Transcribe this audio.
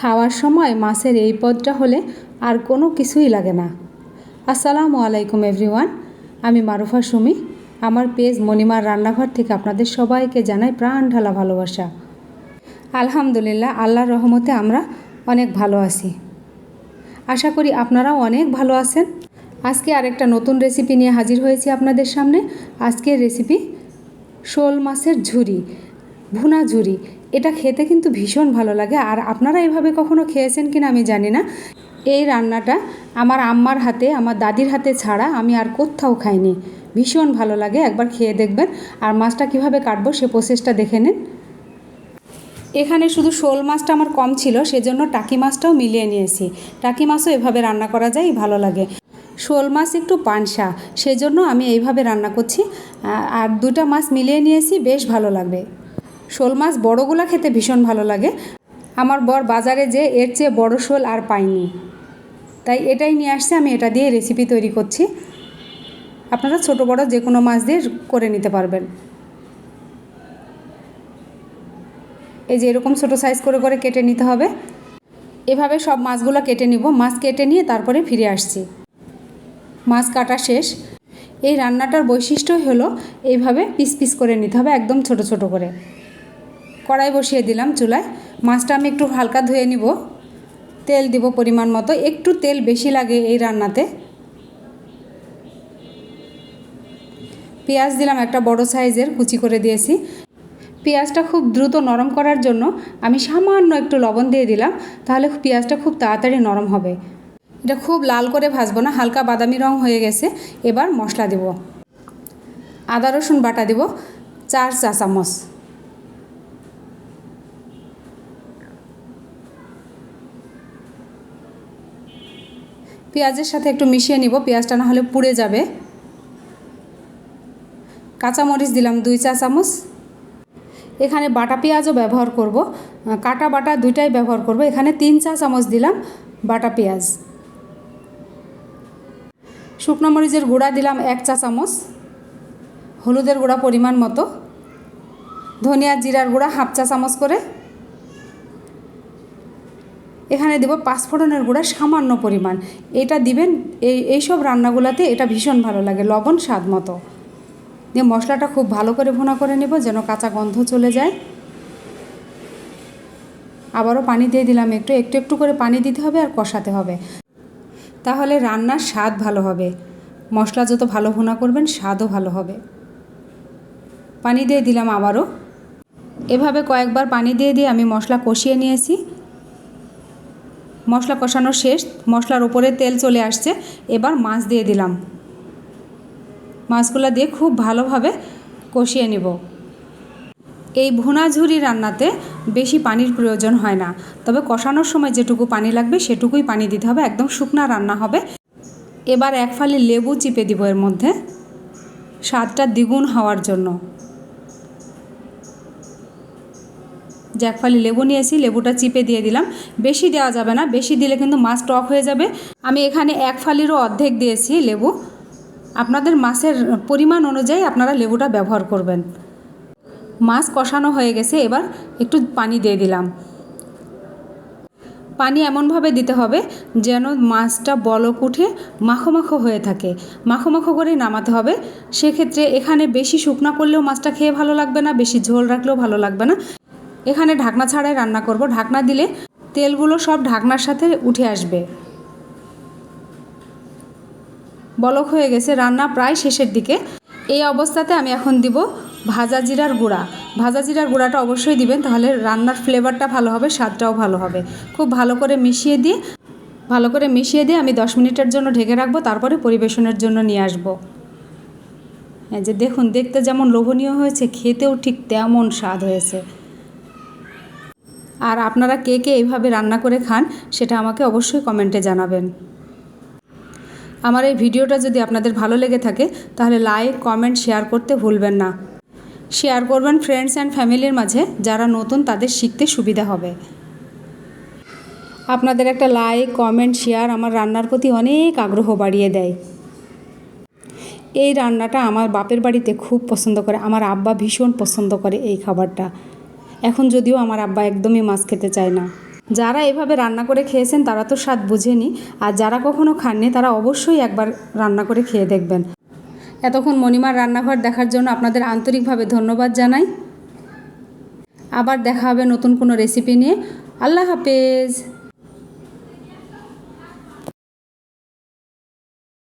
খাওয়ার সময় মাছের এই পদটা হলে আর কোনো কিছুই লাগে না। আসসালামু আলাইকুম এভরিওয়ান, আমি মারুফা সুমি। আমার পেজ মণিমার রান্নাঘর থেকে আপনাদের সবাইকে জানাই প্রাণ ঢালা ভালোবাসা। আলহামদুলিল্লাহ, আল্লাহর রহমতে আমরা অনেক ভালো আছি। আশা করি আপনারাও অনেক ভালো আছেন। আজকে আরেকটা নতুন রেসিপি নিয়ে হাজির হয়েছি আপনাদের সামনে। আজকের রেসিপি শোল মাছের ঝুরি, ভুনা ঝুরি। এটা খেতে কিন্তু ভীষণ ভালো লাগে। আর আপনারা এভাবে কখনো খেয়েছেন কিনা আমি জানি না। এই রান্নাটা আমার আম্মার হাতে, আমার দাদির হাতে ছাড়া আমি আর কোথাও খাইনি। ভীষণ ভালো লাগে, একবার খেয়ে দেখবেন। আর মাছটা কীভাবে কাটবো সে প্রসেসটা দেখে নিন। এখানে শুধু শোল মাছটা আমার কম ছিল, সেজন্য টাকি মাছটাও মিলিয়ে নিয়েছি। টাকি মাছও এভাবে রান্না করা যায়, ভালো লাগে। শোল মাছ একটু পানসা, সেজন্য আমি এইভাবে রান্না করছি। আর দুটা মাছ মিলিয়ে নিয়েছি, বেশ ভালো লাগবে। শোল মাছ বড়গুলা খেতে ভীষণ ভালো লাগে। আমার বর বাজারে যে এর চেয়ে বড় শোল আর পাইনি তাই এটাই নিয়ে আসছে, আমি এটা দিয়ে রেসিপি তৈরি করছি। আপনারা ছোট বড় যে কোনো মাছ দিয়ে করে নিতে পারবেন। এই যে এরকম ছোটো সাইজ করে করে কেটে নিতে হবে। এভাবে সব মাছগুলো কেটে নিব, মাছ কেটে নিয়ে তারপরে ফিরে আসছি। মাছ কাটা শেষ। এই রান্নাটার বৈশিষ্ট্য হলো, এইভাবে পিস পিস করে নিতে হবে, একদম ছোট ছোট করে। কড়াই বসিয়ে দিলাম চুলায়। মাছটা আমি একটু হালকা ধুয়ে নিব। তেল দিব পরিমাণ মতো। একটু তেল বেশি লাগে এই রান্নাতে। পেঁয়াজ দিলাম একটা বড় সাইজের, কুচি করে দিয়েছি। পেঁয়াজটা খুব দ্রুত নরম করার জন্য আমি সামান্য একটু লবণ দিয়ে দিলাম, তাহলে পেঁয়াজটা খুব তাড়াতাড়ি নরম হবে। এটা খুব লাল করে ভাজবো না, হালকা বাদামি রং হয়ে গেছে। এবার মশলা দেব। আদা রসুন বাটা দেব, চার চা চামচ পেঁয়াজের সাথে একটু মিশিয়ে নিব, পেঁয়াজটা না হলে পুড়ে যাবে। কাঁচামরিচ দিলাম দুই চা চামচ। এখানে বাটা পেঁয়াজও ব্যবহার করব। কাটা বাটা দুইটাই ব্যবহার করব। এখানে তিন চা চামচ দিলাম বাটা পেঁয়াজ। শুকনো মরিচের গুঁড়া দিলাম এক চা চামচ। হলুদের গুঁড়া পরিমাণ মতো। ধনিয়া জিরার গুঁড়া হাফ চা চামচ করে। এখানে দেব পাঁচফোড়নের গুঁড়া সামান্য পরিমাণ। এটা দিবেন, এই, এইসব রান্নাগুলোতে এটা ভীষণ ভালো লাগে, লবণ স্বাদ মতো। দিয়ে মশলাটা খুব ভালো করে ভুনা করে নেব যেন কাঁচা গন্ধ চলে যায়। আবারও পানি দিয়ে দিলাম একটু একটু একটু করে পানি দিতে হবে আর কষাতে হবে। তাহলে রান্নার স্বাদ ভালো হবে। মশলা যত ভালো ভুনা করবেন, স্বাদও ভালো হবে। পানি দিয়ে দিলাম আবারও। এভাবে কয়েকবার পানি দিয়ে দিয়ে আমি মশলা কষিয়ে নিয়েছি। মশলা কষানো শেষ, মশলার উপরে তেল চলে আসছে, এবার মাছ দিয়ে দিলাম। মাছগুলো দিয়ে খুব ভালোভাবে কষিয়ে নেব। এই ভুনা ঝুরি রান্নাতে বেশি পানির প্রয়োজন হয় না, তবে কষানোর সময় যেটুকু পানি লাগবে সেটুকুই পানি দিতে হবে, একদম শুকনা রান্না হবে। এবার এক ফালি লেবু চিপে দিব এর মধ্যে, স্বাদটা দ্বিগুণ হওয়ার জন্য। যে এক ফালি লেবু নিয়েছি, লেবুটা চিপে দিয়ে দিলাম। বেশি দেওয়া যাবে না, বেশি দিলে কিন্তু মাছ টক হয়ে যাবে। আমি এখানে এক ফালিরও অর্ধেক দিয়েছি লেবু। আপনাদের মাছের পরিমাণ অনুযায়ী আপনারা লেবুটা ব্যবহার করবেন। মাছ কষানো হয়ে গেছে, এবার একটু পানি দিয়ে দিলাম। পানি এমনভাবে দিতে হবে যেন মাছটা বলক উঠে মাখো মাখো হয়ে থাকে। মাখো মাখো করে নামাতে হবে। সেক্ষেত্রে এখানে বেশি শুকনা করলেও মাছটা খেয়ে ভালো লাগবে না, বেশি ঝোল রাখলেও ভালো লাগবে না। এখানে ঢাকনা ছাড়াই রান্না করব। ঢাকনা দিলে তেলগুলো সব ঢাকনার সাথে উঠে আসবে। বলক হয়ে গেছে রান্না প্রায় শেষের দিকে। এই অবস্থাতে আমি এখন দিব ভাজা জিরার গুঁড়া। ভাজা জিরার গুঁড়াটা অবশ্যই দিবেন, তাহলে রান্নার ফ্লেভারটা ভালো হবে, স্বাদটাও ভালো হবে। খুব ভালো করে মিশিয়ে দিয়ে, ভালো করে মিশিয়ে দিয়ে আমি দশ মিনিটের জন্য ঢেকে রাখব, তারপরে পরিবেশনের জন্য নিয়ে আসব। এই যে দেখুন, দেখতে যেমন লোভনীয় হয়েছে, খেতেও ঠিক তেমন স্বাদ হয়েছে। আর আপনারা কে কে এইভাবে রান্না করে খান সেটা আমাকে অবশ্যই কমেন্টে জানাবেন। আমার এই ভিডিওটা যদি আপনাদের ভালো লেগে থাকে, তাহলে লাইক, কমেন্ট, শেয়ার করতে ভুলবেন না। শেয়ার করবেন ফ্রেন্ডস অ্যান্ড ফ্যামিলির মাঝে যারা নতুন তাদের শিখতে সুবিধা হবে। আপনাদের একটা লাইক, কমেন্ট, শেয়ার আমার রান্নার প্রতি অনেক আগ্রহ বাড়িয়ে দেয়। এই রান্নাটা আমার বাপের বাড়িতে খুব পছন্দ করে, আমার আব্বা ভীষণ পছন্দ করে এই খাবারটা। এখন যদিও আমার আব্বা একদমই মাছ খেতে চায় না। যারা এভাবে রান্না করে খেয়েছেন, তারা তো স্বাদ বুঝেনি। আর যারা কখনো খাননি, তারা অবশ্যই একবার রান্না করে খেয়ে দেখবেন। এতক্ষণ মণিমার রান্নাঘর দেখার জন্য আপনাদের আন্তরিকভাবে ধন্যবাদ জানাই। আবার দেখা হবে নতুন কোনো রেসিপি নিয়ে। আল্লাহ হাফেজ।